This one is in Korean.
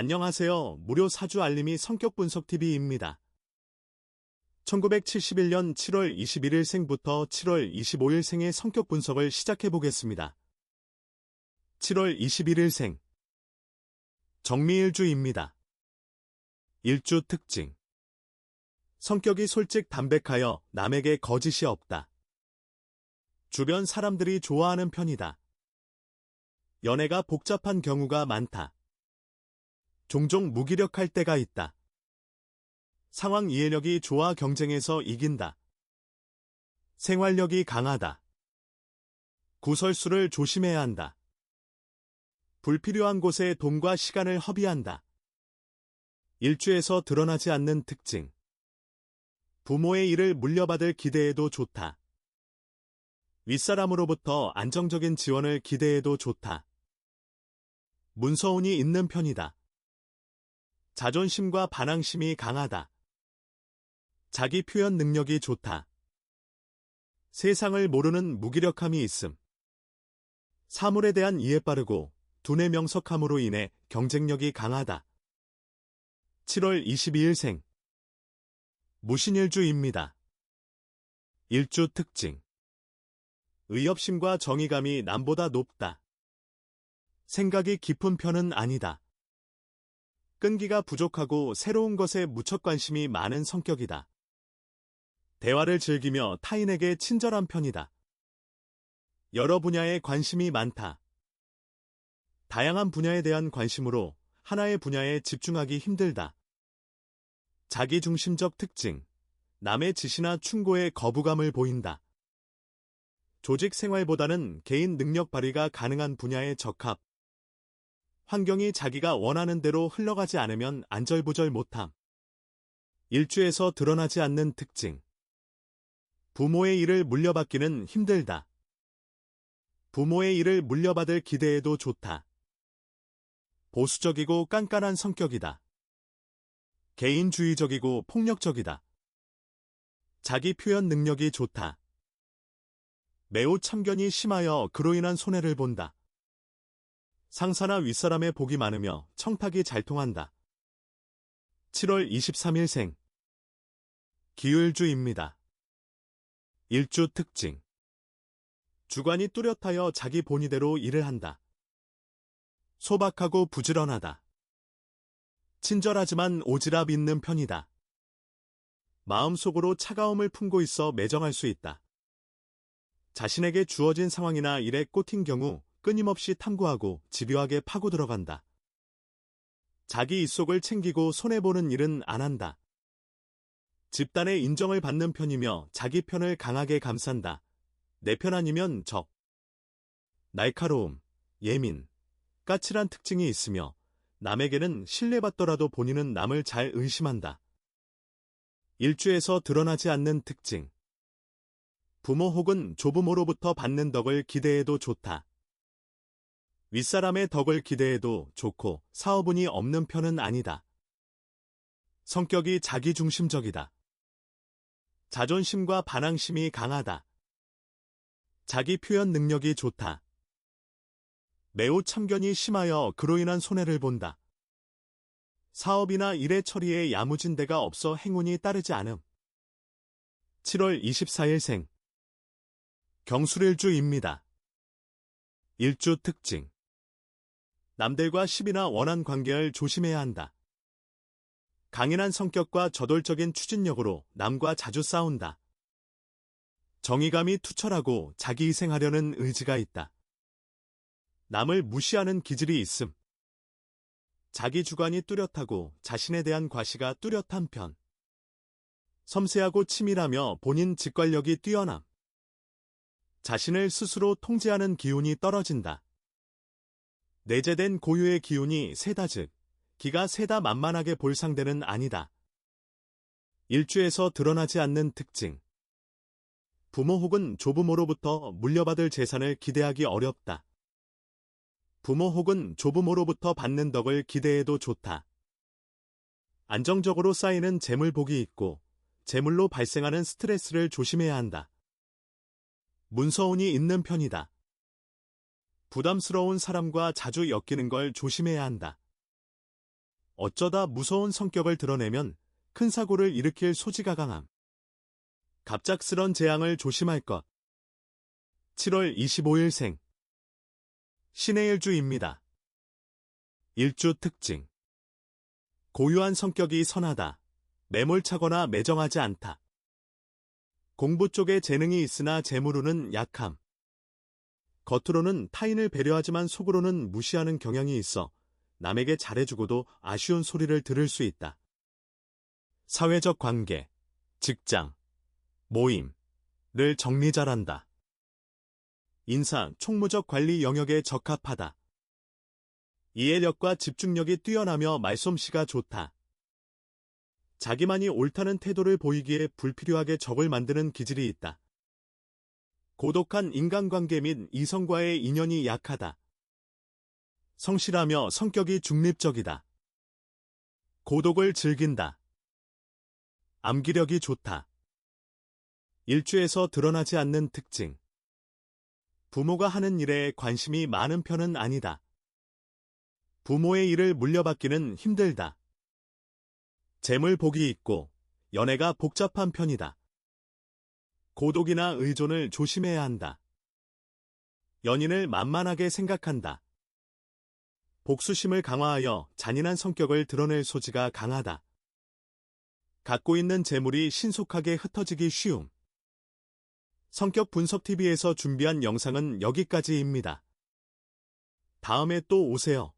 안녕하세요. 무료 사주 알림이 성격 분석 TV입니다. 1971년 7월 21일 생부터 7월 25일 생의 성격 분석을 시작해 보겠습니다. 7월 21일 생 정미일주입니다. 일주 특징 성격이 솔직 담백하여 남에게 거짓이 없다. 주변 사람들이 좋아하는 편이다. 연애가 복잡한 경우가 많다. 종종 무기력할 때가 있다. 상황 이해력이 좋아 경쟁에서 이긴다. 생활력이 강하다. 구설수를 조심해야 한다. 불필요한 곳에 돈과 시간을 허비한다. 일주에서 드러나지 않는 특징. 부모의 일을 물려받을 기대에도 좋다. 윗사람으로부터 안정적인 지원을 기대해도 좋다. 문서운이 있는 편이다. 자존심과 반항심이 강하다. 자기 표현 능력이 좋다. 세상을 모르는 무기력함이 있음. 사물에 대한 이해 빠르고 두뇌 명석함으로 인해 경쟁력이 강하다. 7월 22일생 무신일주입니다. 일주 특징 의협심과 정의감이 남보다 높다. 생각이 깊은 편은 아니다. 끈기가 부족하고 새로운 것에 무척 관심이 많은 성격이다. 대화를 즐기며 타인에게 친절한 편이다. 여러 분야에 관심이 많다. 다양한 분야에 대한 관심으로 하나의 분야에 집중하기 힘들다. 자기중심적 특징. 남의 지시나 충고에 거부감을 보인다. 조직 생활보다는 개인 능력 발휘가 가능한 분야에 적합. 환경이 자기가 원하는 대로 흘러가지 않으면 안절부절 못함. 일주에서 드러나지 않는 특징. 부모의 일을 물려받기는 힘들다. 부모의 일을 물려받을 기대에도 좋다. 보수적이고 깐깐한 성격이다. 개인주의적이고 폭력적이다. 자기 표현 능력이 좋다. 매우 참견이 심하여 그로 인한 손해를 본다. 상사나 윗사람의 복이 많으며 청탁이 잘 통한다. 7월 23일생 기율주입니다. 일주 특징 주관이 뚜렷하여 자기 본의대로 일을 한다. 소박하고 부지런하다. 친절하지만 오지랖 있는 편이다. 마음속으로 차가움을 품고 있어 매정할 수 있다. 자신에게 주어진 상황이나 일에 꽂힌 경우 끊임없이 탐구하고 집요하게 파고 들어간다. 자기 입속을 챙기고 손해보는 일은 안 한다. 집단의 인정을 받는 편이며 자기 편을 강하게 감싼다. 내 편 아니면 적. 날카로움, 예민, 까칠한 특징이 있으며 남에게는 신뢰받더라도 본인은 남을 잘 의심한다. 일주에서 드러나지 않는 특징. 부모 혹은 조부모로부터 받는 덕을 기대해도 좋다. 윗사람의 덕을 기대해도 좋고 사업운이 없는 편은 아니다. 성격이 자기중심적이다. 자존심과 반항심이 강하다. 자기 표현 능력이 좋다. 매우 참견이 심하여 그로 인한 손해를 본다. 사업이나 일의 처리에 야무진 데가 없어 행운이 따르지 않음. 7월 24일생 경술일주입니다. 일주 특징 남들과 시비나 원한 관계를 조심해야 한다. 강인한 성격과 저돌적인 추진력으로 남과 자주 싸운다. 정의감이 투철하고 자기 희생하려는 의지가 있다. 남을 무시하는 기질이 있음. 자기 주관이 뚜렷하고 자신에 대한 과시가 뚜렷한 편. 섬세하고 치밀하며 본인 직관력이 뛰어남. 자신을 스스로 통제하는 기운이 떨어진다. 내재된 고유의 기운이 세다 즉, 기가 세다 만만하게 볼 상대는 아니다. 일주에서 드러나지 않는 특징. 부모 혹은 조부모로부터 물려받을 재산을 기대하기 어렵다. 부모 혹은 조부모로부터 받는 덕을 기대해도 좋다. 안정적으로 쌓이는 재물복이 있고, 재물로 발생하는 스트레스를 조심해야 한다. 문서운이 있는 편이다. 부담스러운 사람과 자주 엮이는 걸 조심해야 한다. 어쩌다 무서운 성격을 드러내면 큰 사고를 일으킬 소지가 강함. 갑작스런 재앙을 조심할 것. 7월 25일 생. 신의 일주입니다. 일주 특징. 고유한 성격이 선하다. 매몰차거나 매정하지 않다. 공부 쪽에 재능이 있으나 재물로는 약함. 겉으로는 타인을 배려하지만 속으로는 무시하는 경향이 있어 남에게 잘해주고도 아쉬운 소리를 들을 수 있다. 사회적 관계, 직장, 모임를 정리 잘한다. 인사, 총무적 관리 영역에 적합하다. 이해력과 집중력이 뛰어나며 말솜씨가 좋다. 자기만이 옳다는 태도를 보이기에 불필요하게 적을 만드는 기질이 있다. 고독한 인간관계 및 이성과의 인연이 약하다. 성실하며 성격이 중립적이다. 고독을 즐긴다. 암기력이 좋다. 일주에서 드러나지 않는 특징. 부모가 하는 일에 관심이 많은 편은 아니다. 부모의 일을 물려받기는 힘들다. 재물 복이 있고 연애가 복잡한 편이다. 고독이나 의존을 조심해야 한다. 연인을 만만하게 생각한다. 복수심을 강화하여 잔인한 성격을 드러낼 소지가 강하다. 갖고 있는 재물이 신속하게 흩어지기 쉬움. 성격 분석 TV에서 준비한 영상은 여기까지입니다. 다음에 또 오세요.